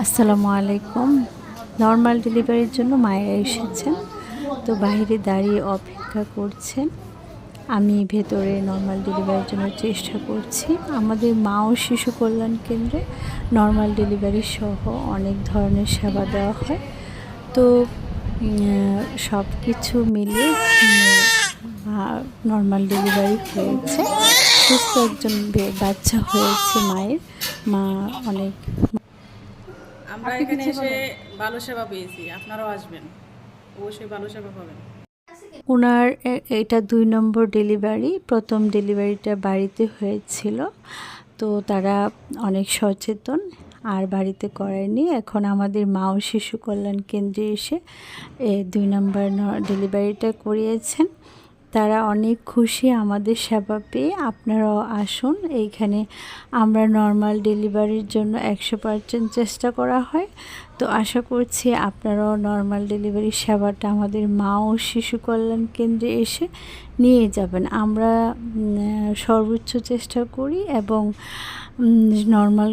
আসসালামু আলাইকুম। নর্মাল ডেলিভারির জন্য মায়েরা এসেছেন। তো বাইরে দাঁড়িয়ে অপেক্ষা করছেন। আমি ভেতরে নর্মাল ডেলিভারির জন্য চেষ্টা করছি। আমাদের মা ও শিশু কল্যাণ কেন্দ্রে নর্মাল ডেলিভারি সহ অনেক ধরনের সেবা দেওয়া হয়। তো সব কিছু মিলিয়ে নর্মাল ডেলিভারি হয়েছে। সুস্থ একজন বাচ্চা হয়েছে মায়ের। মা অনেক আমরা এখানে এসে ভালো সেবা পেয়েছি আপনারাও আসবেন। অবশ্যই ভালো সেবা পাবেন। ওনার এটা দুই নম্বর ডেলিভারি প্রথম ডেলিভারিটা বাড়িতে হয়েছিল। তো তারা অনেক সচেতন আর বাড়িতে করেনি এখন আমাদের মা ও শিশু কল্যাণ কেন্দ্রে এসে এ দুই নম্বর ন- ডেলিভারিটা করিয়েছেন। তারা অনেক খুশি আমাদের সেবা পেয়ে আপনারাও আসুন। এইখানে আমরা নর্মাল ডেলিভারির জন্য একশো পার্সেন্ট চেষ্টা করা হয়। তো আশা করছি আপনারাও নর্মাল ডেলিভারি সেবাটা আমাদের মা ও শিশু কল্যাণ কেন্দ্রে এসে নিয়ে যাবেন। আমরা সর্বোচ্চ চেষ্টা করি এবং নর্মাল